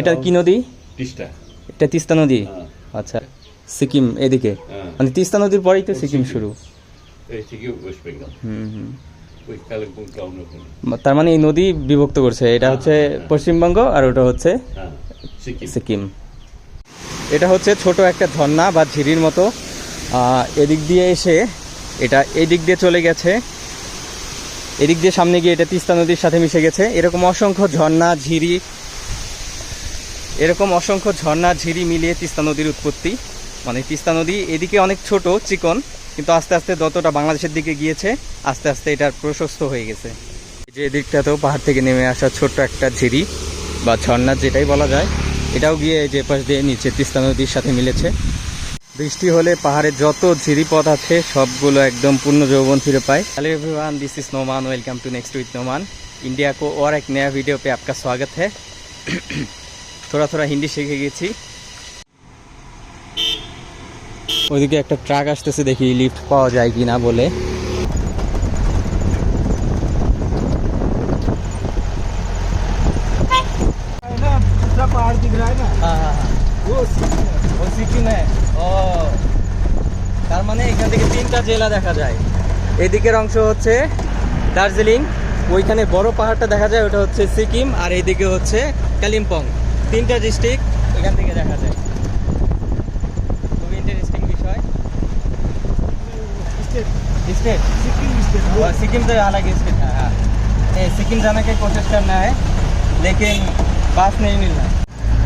এটা কি নদী? তিস্তা। এটা তিস্তা নদী? হ্যাঁ। আচ্ছা সিকিম এদিকে। হ্যাঁ। মানে তিস্তা নদীর পরেই তো সিকিম শুরু। তার মানে এই নদী বিভক্ত করছে। এটা হচ্ছে পশ্চিমবঙ্গ আর ওটা হচ্ছে হ্যাঁ সিকিম। সিকিম। এটা হচ্ছে ছোট একটা ঝর্ণা বা ঝিরির মতো। এদিক দিয়ে এসে এটা এদিক দিয়ে চলে গেছে। এদিক দিয়ে সামনে গিয়ে এটা তিস্তা নদীর সাথে মিশে গেছে। এরকম অসংখ্য ঝর্ণা ঝিরি এরকম অসংখ্য ঝর্ণা ঝিরি মিলিয়ে তিস্তা নদীর উৎপত্তি মানে তিস্তা নদী এদিকে অনেক ছোট চিকন কিন্তু আস্তে আস্তে যতটা বাংলাদেশের দিকে গিয়েছে আস্তে আস্তে এটার প্রশস্ত হয়ে গেছে এই যে এদিকটাতেও পাহাড় থেকে নেমে আসা ছোট্ট একটা ঝিরি বা ঝর্ণা যেটাই বলা যায় এটাও গিয়ে যে পাশ দিয়ে নিচে তিস্তা নদীর সাথে মিলেছে বৃষ্টি হলে পাহাড়ে যত ঝিরিপথ আছে সবগুলো একদম পূর্ণ যৌবন ফিরে पाए hello everyone this is Noman welcome to next with Noman India को और एक नया वीडियो पे आपका स्वागत है থোড়া থোড়া হিন্দি শিখে গেছি। ওইদিকে একটা ট্রাক আসতেছে, দেখি লিফট পাওয়া যায় কি না বলে। তার মানে এখান থেকে তিনটা জেলা দেখা যায়। এদিকের অংশ হচ্ছে দার্জিলিং, ওইখানে বড় পাহাড়টা দেখা যায়, ওটা হচ্ছে সিকিম, আর এদিকে হচ্ছে কালিম্পং। তিনটা ডিস্ট্রিক্ট এখান থেকে দেখা যায় খুবই ইন্টারেস্টিং বিষয় स्टेट स्टेट सिक्किम स्टेट वो और सिक्किम तो अलग स्टेट है हाँ ये सिक्किम जाने की कोशिश करना है लेकिन पास नहीं मिल रहा है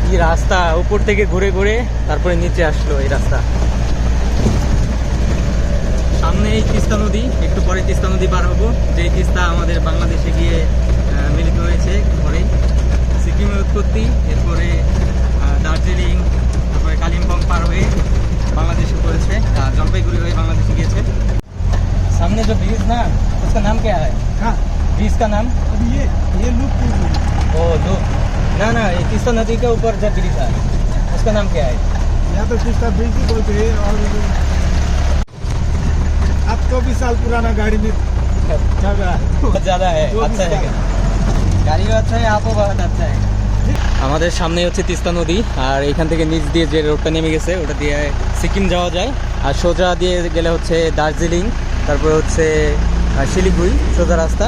এই রাস্তা উপর থেকে ঘুরে ঘুরে তারপরে নিচে আসলো এই রাস্তা সামনে এই তিস্তা নদী একটু পরে তিস্তা নদী পার হবো যেই তিস্তা আমাদের বাংলাদেশে গিয়ে আহ, মিলিত হয়েছে একটু পরেই সিকিমের উৎপত্তি এরপরে আহ, দার্জিলিং তারপরে কালিম্পং পার হয়ে বাংলাদেশে পড়েছে আর জলপাইগুড়ি হয়ে বাংলাদেশে গিয়েছে सामने जो ब्रिज ना उसका नाम क्या है हाँ ब्रिज का नाम अब ये ये लुक ओ दो ना ना ये तीस्ता नदी के ऊपर जो ब्रिज है उसका नाम क्या है यहाँ तो तीसरा ब्रिज ही बोलते हैं और अब चौबीस साल पुराना गाड़ी में चल रहा है बहुत ज़्यादा है जो भी अच्छा है আমাদের সামনে হচ্ছে তিস্তা নদী, আর এখান থেকে নিচ দিয়ে যে রোডটা নেমে গেছে, ওটা দিয়ে সিকিম যাওয়া যায়। আর সোজা দিয়ে গেলে হচ্ছে দার্জিলিং, তারপর হচ্ছে শিলিগুড়ি, সোজা রাস্তা।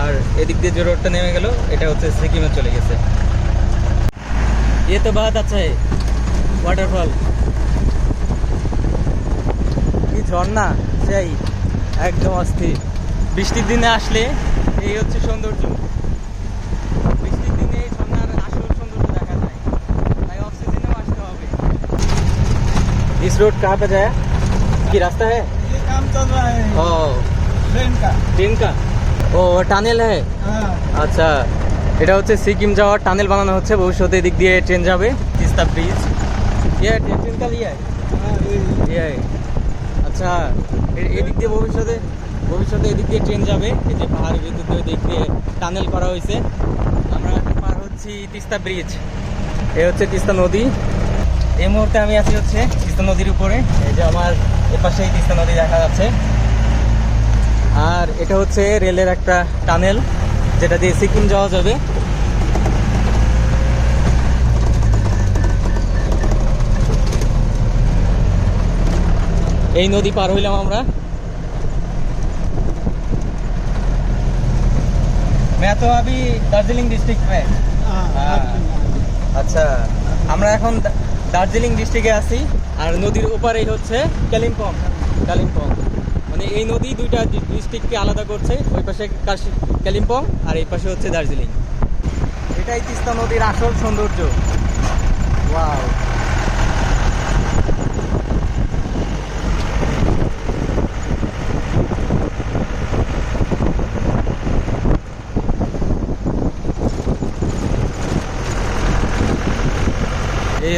আর এদিক দিয়ে যে রোডটা নেমে গেল, এটা হচ্ছে সিকিমে চলে গেছে। এ তো বাদ আছে ওয়াটারফল কি ঝর্ণা, সেই, একদম অস্থির। বৃষ্টির দিনে আসলে এই হচ্ছে সৌন্দর্য। रोड कहाँ पे जाया कि रास्ता है ये काम चल रहा है ओ ट्रेन का ट्रेन का ও টানেল হ্যাঁ हाँ আচ্ছা এটা হচ্ছে সিকিম যাওয়ার টানেল বানানো হচ্ছে ভবিষ্যতে এদিক দিয়ে ট্রেন যাবে তিস্তা ব্রিজ ইয়ে ট্রেন का लिया है हाँ, ये- ইয়ে আচ্ছা এ- এদিক দিয়ে ভবিষ্যতে ভবিষ্যতে এদিক দিয়ে ট্রেন যাবে এই যে পাহাড়ের ভিতর দিয়ে দিক দিয়ে টানেল করা হয়েছে আমরা এখন পার হচ্ছি তিস্তা ব্রিজ এ হচ্ছে তিস্তা নদী এই মুহূর্তে আমি আছি হচ্ছে তিস্তা নদীর উপরে এই যে আমার এপাশেই তিস্তা নদী দেখা যাচ্ছে আর এটা হচ্ছে রেলের একটা টানেল যেটা দিয়ে সিকিম যাওয়া যাবে এই নদী পার হইলাম আমরা मैं तो अभी দার্জিলিং ডিস্ট্রিক্ট में हाँ, हाँ। আচ্ছা আমরা এখন দা- দার্জিলিং ডিস্ট্রিক্টে আছি, আর নদীর ওপারেই হচ্ছে কালিম্পং। কালিম্পং। মানে এই নদী দুইটা ডিস্ট্রিক্টকে আলাদা করছে, ওই পাশে কালিম্পং আর এই পাশে হচ্ছে দার্জিলিং। এটাই তিস্তা নদীর আসল সৌন্দর্য। ওয়াও।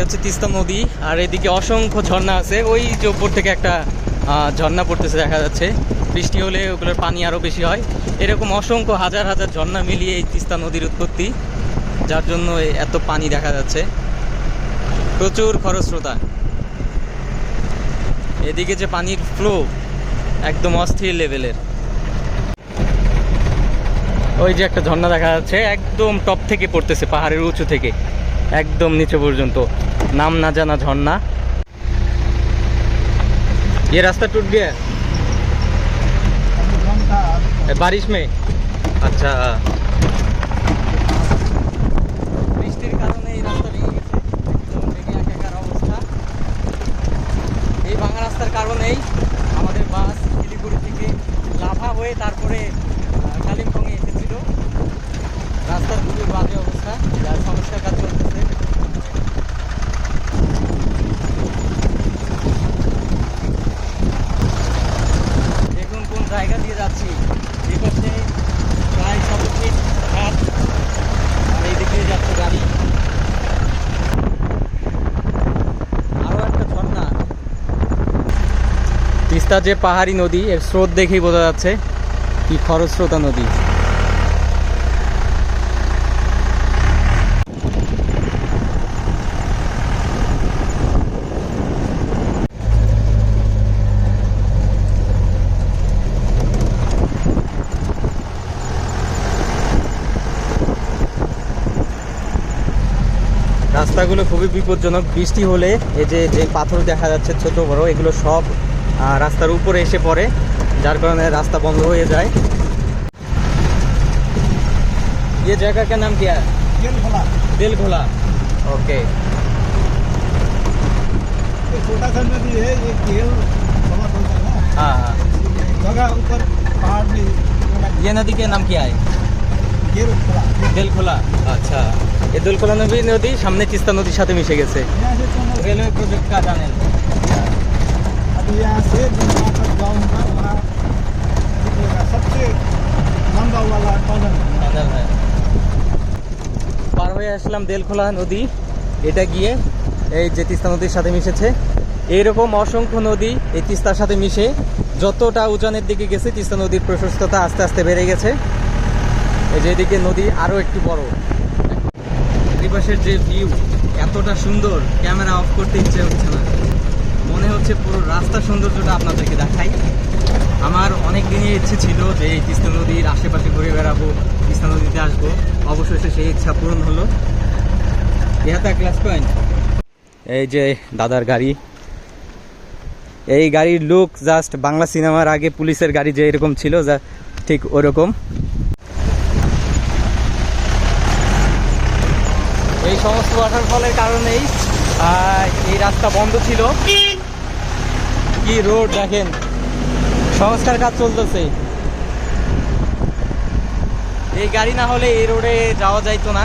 হচ্ছে তিস্তা নদী, আর এদিকে অসংখ্য ঝর্ণা আছে। ওই যে উপর থেকে একটা ঝর্ণা পড়তেছে দেখা যাচ্ছে। বৃষ্টি হলে ওগুলোর পানি আরও বেশি হয়। এরকম অসংখ্য হাজার হাজার ঝর্ণা মিলিয়ে এই তিস্তা নদীর উৎপত্তি, যার জন্য এত পানি দেখা যাচ্ছে। প্রচুর খরস্রোতা। এদিকে যে পানির ফ্লো একদম অস্থির লেভেলের ওই যে একটা ঝর্ণা দেখা যাচ্ছে, একদম টপ থেকে পড়তেছে, পাহাড়ের উঁচু থেকে। একদম নিচে পর্যন্ত नाम ना जाना झरना ये रास्ता टूट गया है? ए, बारिश में আচ্ছা বৃষ্টির কারণে এই রাস্তা ভেঙে গেছে একদম ভেঙে একাকার অবস্থা এই ভাঙা রাস্তার কারণেই আমাদের বাস শিলিগুড়ি থেকে লাভা হয়ে তারপরে তিস্তা যে পাহাড়ি নদী, এর স্রোত দেখেই বোঝা যাচ্ছে কি খরস্রোতা নদী। রাস্তাগুলো খুবই বিপজ্জনক। বৃষ্টি হলে এই যে যে পাথর দেখা যাচ্ছে ছোট বড়, এগুলো সব রাস্তার উপরে এসে পড়ে যার কারণে রাস্তা বন্ধ হয়ে যায় ये जगह का नाम क्या है तेल खोला दिल खोला ओके ये छोटा सा नदी है ये तेल खोला बोलता है ना हाँ हाँ जगह ऊपर पहाड़ में ये नदी के नाम क्या है तेल खोला দিল খোলা আচ্ছা এই দিল খোলা নদী নদী সামনে তিস্তা নদীর সাথে মিশে গেছে यहाँ से चलो রেলওয়ে প্রজেক্ট का জানেন अभी यहाँ से जहाँ तक जाऊँगा वहाँ निकलेगा सबसे लंबा वाला टनल টানেল হ্যাঁ পার হয়ে আসলাম দেলখোলা নদী এটা গিয়ে এই যে তিস্তা নদীর সাথে মিশেছে এইরকম অসংখ্য নদী এই তিস্তার সাথে মিশে যতটা উজানের দিকে গেছে তিস্তা নদীর প্রশস্ততা আস্তে আস্তে বেড়ে গেছে এই যে এদিকে নদী আরও একটু বড় চারিপাশের যে ভিউ এতটা সুন্দর ক্যামেরা অফ করতে ইচ্ছে হচ্ছে না সৌন্দর্যটা আপনাদেরকে দেখাই। আমার অনেক দিনের ইচ্ছে ছিল যে এই তিস্তা নদীর আশেপাশে ঘুরে বেড়াবো, তিস্তা নদীতে আসব। অবশেষে সেই ইচ্ছা পূরণ হলো। ইহাতে ক্লাস পয়েন্ট এই যে দাদার গাড়ি। এই গাড়ির লুক জাস্ট বাংলা সিনেমার আগে পুলিশের গাড়ি যে এরকম ছিল, যা ঠিক ওরকম। এই সমস্ত ওয়াটারফলের কারণেই এই রাস্তা বন্ধ ছিল। কি রোড দেখেন? সংস্কার কাজ চলতেছে। এই গাড়ি না হলে এই রোডে যাওয়া যাইতো না।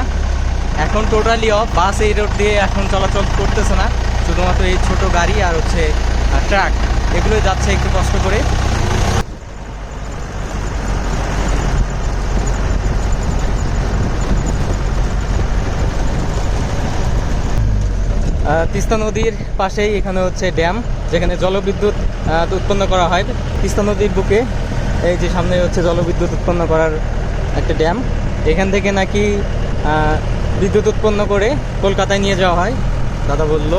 এখন টোটালি অফ বাস এই রোড দিয়ে এখন চলাচল করতেছে না। শুধুমাত্র এই ছোট গাড়ি আর হচ্ছে ট্রাক এগুলো যাচ্ছে একটু কষ্ট করে। তিস্তা নদীর পাশেই এখানে হচ্ছে ড্যাম। যেখানে জলবিদ্যুৎ উৎপন্ন করা হয়। তিস্তা নদীর বুকে, এই যে সামনে হচ্ছে জলবিদ্যুৎ উৎপন্ন করার একটা ড্যাম। এখান থেকে নাকি বিদ্যুৎ উৎপন্ন করে কলকাতায় নিয়ে যাওয়া হয়। দাদা বলল